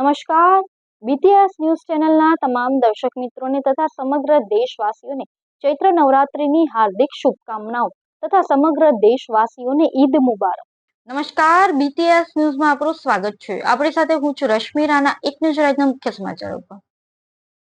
નમસ્કાર. BTS news ચેનલના તમામ દર્શક મિત્રોને તથા સમગ્ર દેશવાસીઓને ચૈત્ર નવરાત્રિની હાર્દિક શુભકામનાઓ તથા સમગ્ર દેશવાસીઓને ઈદ મુબારક. નમસ્કાર. બીટીએસ ન્યૂઝમાં આપણું સ્વાગત છે. આપણી સાથે હું છું રશ્મિ રાણા, એક નજર આજના મુખ્ય સમાચારો પર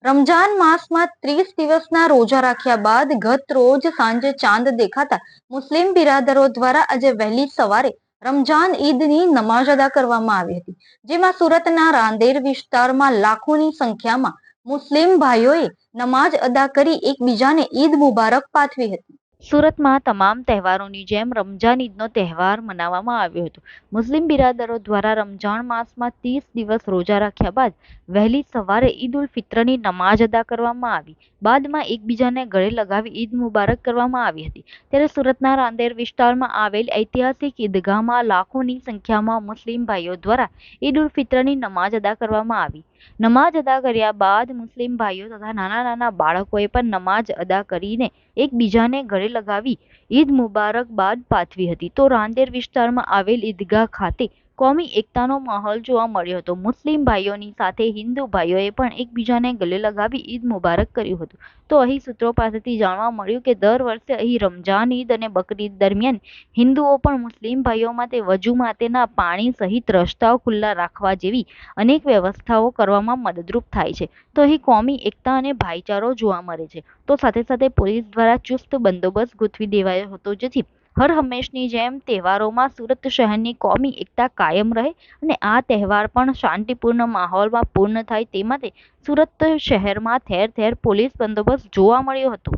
રમજાન માસમાં ત્રીસ દિવસના રોજા રાખ્યા બાદ ગત રોજ સાંજે ચાંદ દેખાતા મુસ્લિમ બિરાદરો દ્વારા આજે વહેલી સવારે રમજાન ઈદની નમાઝ અદા કરવામાં આવી હતી, જેમાં સુરતના રાંદેર વિસ્તારમાં લાખોની સંખ્યામાં મુસ્લિમ ભાઈઓએ નમાઝ અદા કરી એકબીજાને ઈદ મુબારક પાઠવી હતી. સુરતમાં તમામ તહેવારોની જેમ રમજાન ઈદનો તહેવાર મનાવવામાં આવ્યો હતો. મુસ્લિમ બિરાદરો દ્વારા રમજાન માસમાં ત્રીસ દિવસ રોજા રાખ્યા બાદ વહેલી સવારે ઈદ ઉલ ફિત્રની નમાઝ અદા કરવામાં આવી. બાદમાં એકબીજાને ગળે લગાવી ઈદ મુબારક કરવામાં આવી હતી. ત્યારે સુરતના રાંદેર વિસ્તારમાં આવેલ ઐતિહાસિક ઈદગાહમાં લાખોની સંખ્યામાં મુસ્લિમ ભાઈઓ દ્વારા ઈદ ઉલ ફિત્રની નમાઝ અદા કરવામાં આવી. નમાઝ અદા કર્યા બાદ મુસ્લિમ ભાઈઓ તથા નાના નાના બાળકોએ પણ નમાઝ અદા કરીને એકબીજાને ગળે લગાવી ઈદ મુબારક બાદ પાઠવી હતી. તો રાંદેર વિસ્તારમાં આવેલ ઈદગાહ ખાતે કોમી એકતાનો માહોલ જોવા મળ્યો હતો. મુસ્લિમ ભાઈઓની સાથે હિન્દુ ભાઈઓએ પણ એકબીજાને ગલે લગાવી ઈદ મુબારક કર્યું હતું. તો અહીં સૂત્રો પાસેથી જાણવા મળ્યું કે દર વર્ષે અહીં રમજાન ઈદ અને બકરીદ દરમિયાન હિન્દુઓ પણ મુસ્લિમ ભાઈઓ માટે વજુ માટેના પાણી સહિત રસ્તાઓ ખુલ્લા રાખવા જેવી અનેક વ્યવસ્થાઓ કરવામાં મદદરૂપ થાય છે. તો અહીં કોમી એકતા અને ભાઈચારો જોવા મળે છે. તો સાથે સાથે પોલીસ દ્વારા ચુસ્ત બંદોબસ્ત ગોઠવી દેવાયો હતો જેથી હર હંમેશની જેમ તહેવારોમાં સુરત શહેરની કોમી એકતા કાયમ રહે અને આ તહેવાર પણ શાંતિપૂર્ણ માહોલમાં પૂર્ણ થાય તે માટે સુરત શહેરમાં ઠેર ઠેર પોલીસ બંદોબસ્ત જોવા મળ્યો હતો.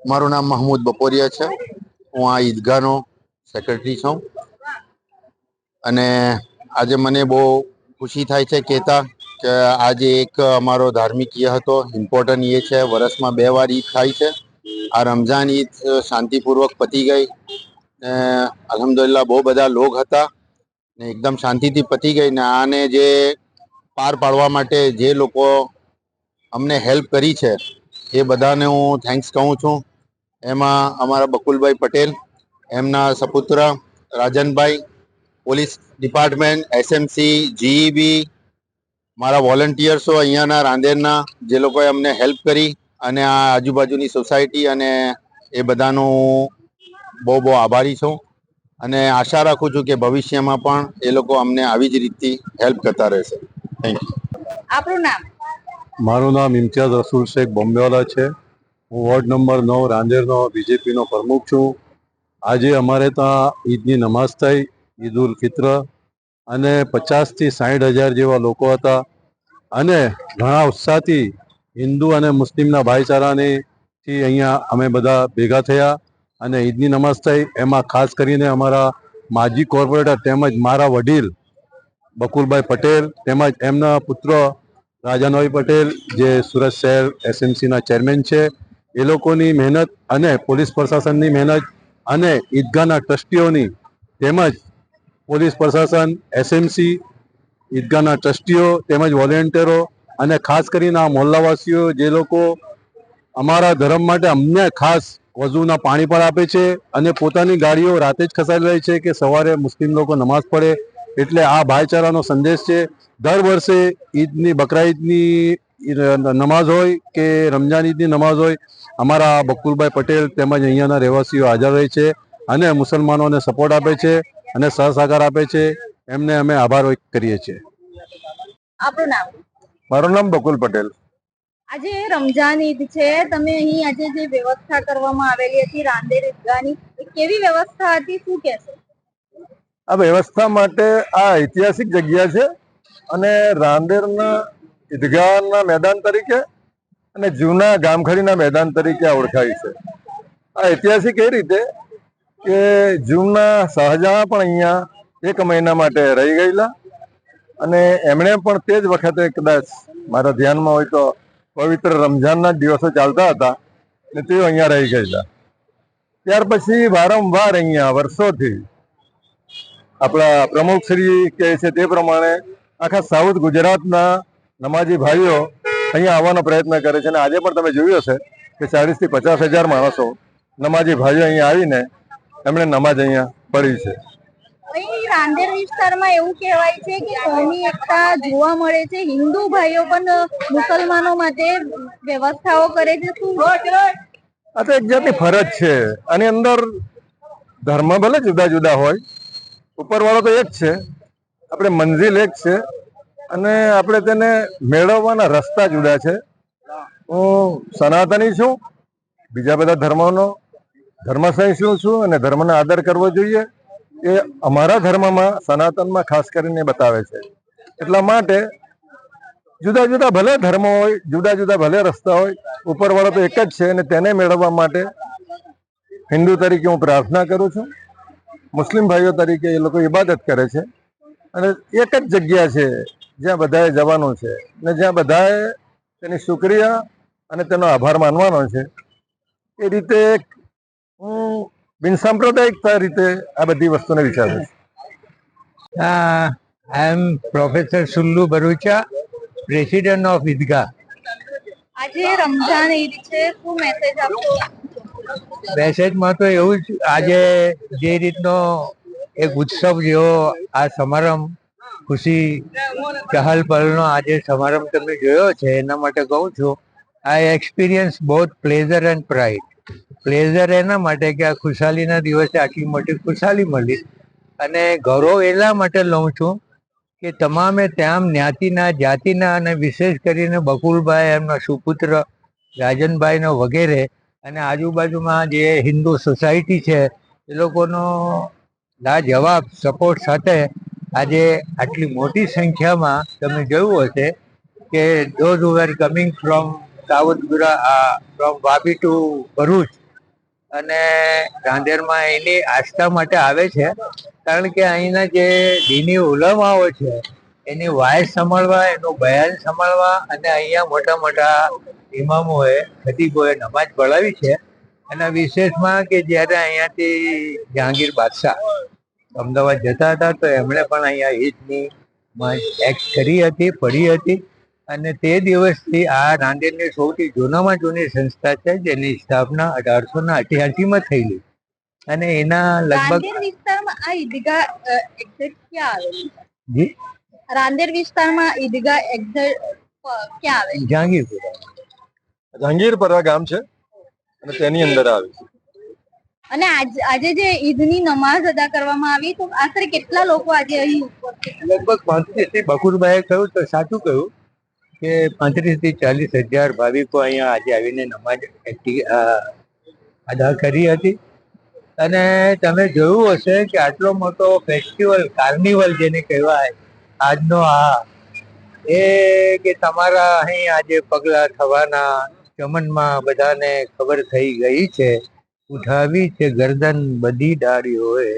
મારું નામ મહમૂદ બપોરિયા છે. હું આ ઈદગાહનો સેક્રેટરી છું. અને આજે મને બહુ ખુશી થાય છે કહેતા કે આજે એક અમારો ધાર્મિક યે હતો. ઇમ્પોર્ટન્ટ એ છે. વર્ષમાં બે વાર ઈદ થાય છે. આ રમઝાન ઈદ શાંતિપૂર્વક પતી ગઈ ને અલહમદુલિલ્લાહ બહુ બધા લોક હતા ને એકદમ શાંતિથી પતી ગઈ ને આને જે પાર પાડવા માટે જે લોકો અમને હેલ્પ કરી છે એ બધાને હું થેન્ક્સ કહું છું. એમાં અમારા બકુલભાઈ પટેલ, એમના સપુત્ર Rajanbhai, police department, SMC, GEB, મારા વોલન્ટિયર્સો અહીંયાના રાંદેરના જે લોકોએ અમને હેલ્પ કરી અને આ આજુબાજુની સોસાયટી અને એ બધાનો બહુ બહુ આભારી છું. અને આશા રાખું છું કે ભવિષ્યમાં પણ એ લોકો અમને આવી જ રીતથી હેલ્પ કરતા રહેશે. થેન્ક યુ આપણું નામ? મારું નામ ઇમ્તિયાઝ રસૂલ શેખ બોમ્બેવાલા છે. હું વોર્ડ નંબર નવ રાંદેરનો બીજેપીનો પ્રમુખ છું. આજે અમારે ત્યાં ઈદની નમાઝ થઈ ઈદ ઉલ ફિત્ર અને પચાસથી સાઠ હજાર જેવા લોકો હતા. અને ઘણા ઉત્સાહથી હિન્દુ અને મુસ્લિમના ભાઈચારાને થી અહીંયા અમે બધા ભેગા થયા અને ઈદની નમાઝ થઈ. એમાં ખાસ કરીને અમારા માજી કોર્પોરેટર તેમજ મારા વડીલ બકુલભાઈ પટેલ તેમજ એમના પુત્ર રાજાનભાઈ પટેલ, જે સુરત શહેર એસએમસીના ચેરમેન છે. એ લોકોની મહેનત અને પોલીસ પ્રશાસનની મહેનત અને ઈદગાહના ટ્રસ્ટીઓની તેમજ પોલીસ પ્રશાસન, એસએમસી, ઈદગાહના ટ્રસ્ટીઓ તેમજ વોલેન્ટિયરો અને ખાસ કરીને આ મોહલ્લાવાસીઓ, જે લોકો અમારા ધર્મ માટે અમને ખાસ વજુના પાણી પણ આપે છે અને પોતાની ગાડીઓ રાતે જ ખસાડી રહી છે કે સવારે મુસ્લિમ લોકો નમાઝ પડે. એટલે આ ભાઈચારાનો સંદેશ છે. દર વર્ષે ઈદની, બકરા ઈદની નમાઝ હોય કે રમજાન ઈદની નમાઝ હોય, અમારા બકુલભાઈ પટેલ તેમજ અહીંયાના રહેવાસીઓ હાજર રહે છે અને મુસલમાનોને સપોર્ટ આપે છે અને સહસાકાર આપે છે. એમને અમે આભાર કરીએ છીએ. આપણું નામ? મારું નામ બકુલ પટેલ. આજે રમજાન ઈદ છે. તમે અહીં આજે જે વ્યવસ્થા કરવામાં આવેલી હતી રાંદેર ઈદગાહની એ કેવી વ્યવસ્થા હતી? શું કહેશો? આ વ્યવસ્થા માટે આ ઐતિહાસિક જગ્યા છે અને રાંદેરના ઈદગાહના મેદાન તરીકે અને જૂના ગામખડીના મેદાન તરીકે ઓળખાય છે. આ ઐતિહાસિક એ રીતે કે જૂના શાહજહાં પણ અહીંયા એક મહિના માટે રહી ગયેલા. અને એમણે પણ તે જ વખતે કદાચ મારા ધ્યાનમાં હોય તો પવિત્ર રમઝાનના દિવસો ચાલતા હતા ને તેઓ અહીંયા રહી ગયેલા. ત્યાર પછી વારંવાર અહીંયા વર્ષોથી આપણા પ્રમુખ શ્રી કહે છે તે પ્રમાણે આખા સાઉથ ગુજરાતના નમાજી ભાઈઓ અહીંયા આવવાનો પ્રયત્ન કરે છે અને આજે પણ તમે જોયું હશે કે ચાલીસથી પચાસ હજાર માણસો નમાજી ભાઈઓ અહીંયા આવીને એમણે નમાજ અહીંયા પડી છે. રાંદેર વિસ્તારમાં એવું કહેવાય છે કે કોમી એકતા જોવા મળે છે. હિન્દુ ભાઈઓ પણ મુસલમાનો માટે વ્યવસ્થાઓ કરે છે. શું? આ તો એક જાતની ફરજ છે. આની અંદર ધર્મ ભલે જુદા જુદા હોય, ઉપરવાળો તો એક છે. આપણે મંજિલ એક છે. અને આપણે તેને મેળવવાના રસ્તા જુદા છે. હું સનાતની છું, બીજા બધા ધર્મોનો ધર્મ સહિષ્ણુ છું, અને ધર્મનો આદર કરવો જોઈએ. એ અમારા ધર્મમાં સનાતનમાં ખાસ કરીને બતાવે છે. એટલા માટે જુદા જુદા ભલે ધર્મો હોય, જુદા જુદા ભલે રસ્તા હોય, ઉપરવાળો તો એક જ છે અને તેને મેળવવા માટે હિન્દુ તરીકે હું પ્રાર્થના કરું છું. મુસ્લિમ ભાઈઓ તરીકે એ લોકો ઇબાદત કરે છે. અને એક જ જગ્યા છે જ્યાં બધાએ જવાનું છે અને જ્યાં બધાએ તેની શુક્રિયા અને તેનો આભાર માનવાનો છે. એ રીતે હું બિનસાંપ્રદાયિકતા રીતે આ બધી વસ્તુને વિચારે છે? I am professor Sullu Bharucha president of of આજે રમઝાન ઈદ છે શું મેસેજ આપશો? મેસેજમાં તો એવું જ આજે જે રીતનો એક ઉત્સવ જેવો આ સમારંભ ખુશી ચહલ પહલનો આજે સમારંભ તમે જોયો છે એના માટે કહું છું I experience both pleasure and pride pleasure એના માટે કે આ ખુશાલીના દિવસે આટલી મોટી ખુશાલી મળી. અને ગૌરવ એટલા માટે લઉં છું કે તમામે ત્યાં જ્ઞાતિના, જાતિના અને વિશેષ કરીને બકુલભાઈ, એમના સુપુત્ર રાજનભાઈનો વગેરે અને આજુબાજુમાં જે હિન્દુ સોસાયટી છે, એ લોકોનો લાજવાબ, સપોર્ટ સાથે આજે આટલી મોટી સંખ્યામાં તમે જોયું હશે કે those were coming from Savatpura from Vapi to Bharuch. અને ગાંધેરમાં એની આસ્થા માટે આવે છે. કારણ કે અહીંના જે દીની ઉલમાઓ છે, એની વાય સંભાળવા, એનું બયાન સંભાળવા અને અહીંયા મોટા મોટા ઇમામોએ, ખતીબોએ નમાજ પઢાવી છે. અને વિશેષમાં કે જ્યારે અહીંયાથી જહાંગીર બાદશાહ અમદાવાદ જતા હતા, તો એમણે પણ અહીંયા ઈદની એક્ટ કરી હતી પડી હતી. અને તે દિવસથી આ નાંદેડની સૌથી જૂનામાં જૂની સંસ્થા છે જેની સ્થાપના અઢારસો ના અઠ્યાસીમાં થયેલી અને એના લગભગ રાંદેર વિસ્તારમાં આ ઈદગાહ એક્ઝેક્ટ ક્યાં આવેલું જી રાંદેર વિસ્તારમાં ઈદગાહ એક્ઝેક્ટ ક્યાં આવેલું જહાંગીરપુરા જહાંગીરપરા ગામ છે અને તેની અંદર આવે છે અને આજે જે ઈદની નમાઝ અદા કરવામાં આવી તો આશરે કેટલા લોકો આજે અહીં ઉપસ્થિત લગભગ પાંત્રીસથી બકુરભાઈએ કહ્યું તો સાચું કહ્યું કે પાંત્રીસથી ચાલીસ હજાર ભાવિકો અહીંયા આજે આવીને નમાજ અદા કરી હતી. અને તમે જોયું હશે કે આટલો મોટો ફેસ્ટિવલ કાર્નિવલ જેને કહેવાય, આજનો આ, એ કે તમારા અહીં આજે પગલા થવાના ચમનમાં બધાને ખબર થઈ ગઈ છે. ઉઠાવી છે ગરદન બધી ડાળીઓએ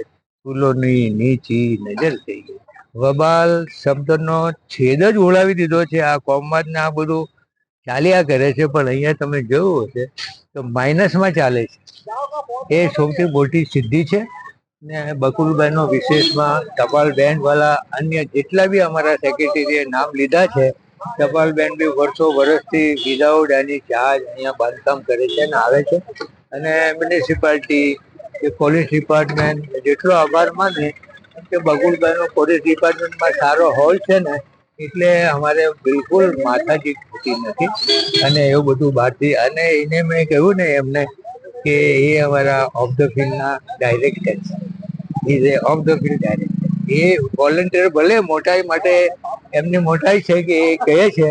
ફૂલોની નીચી નજર થઈ ગઈ. વબાલ શબ્દનો છેદ જ ઉડાવી દીધો છે. આ કોમમાં ને આ બધું ચાલ્યા કરે છે, પણ અહીંયા તમે જોયું હશે તો માઇનસમાં ચાલે છે. એ સૌથી મોટી સિદ્ધિ છે ને બકુલભાઈનો વિશેષમાં ટપાલ બેન્ડવાળા અન્ય જેટલા બી અમારા સેક્રેટરીએ નામ લીધા છે, ટપાલ બેન્ડ બી વર્ષો વર્ષથી વિધાઉટ એની ચાર્જ અહીંયા બાંધકામ કરે છે અને આવે છે. અને મ્યુનિસિપાલિટી કે પોલીસ ડિપાર્ટમેન્ટ જેટલો આભાર માને કે બગુલભાઈનો પોલીસ ડિપાર્ટમેન્ટમાં સારો હોલ છે ને, એટલે અમારે બિલકુલ માથાજી થતી નથી. અને એવું બધું બહારથી, અને એને મેં કહ્યું ને એમને કે એ અમારા ઓફ ધ ફિલ્ડના director is a of the field director A volunteer ભલે મોટાઈ માટે એમની મોટાઈ છે કે એ કહે છે,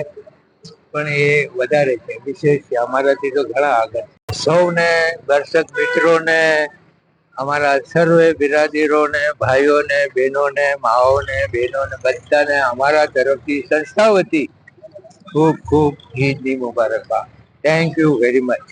પણ એ વધારે છે. વિશેષ છે. અમારાથી તો ઘણા આગળ સૌને, દર્શક મિત્રોને અમારા સર્વે બિરાદીરોને, ભાઈઓને, બહેનોને, માઓને, બહેનોને, બધાને અમારા તરફથી સંસ્થા વતી ખૂબ ખૂબ ઈદની મુબારકબાદ. Thank you very much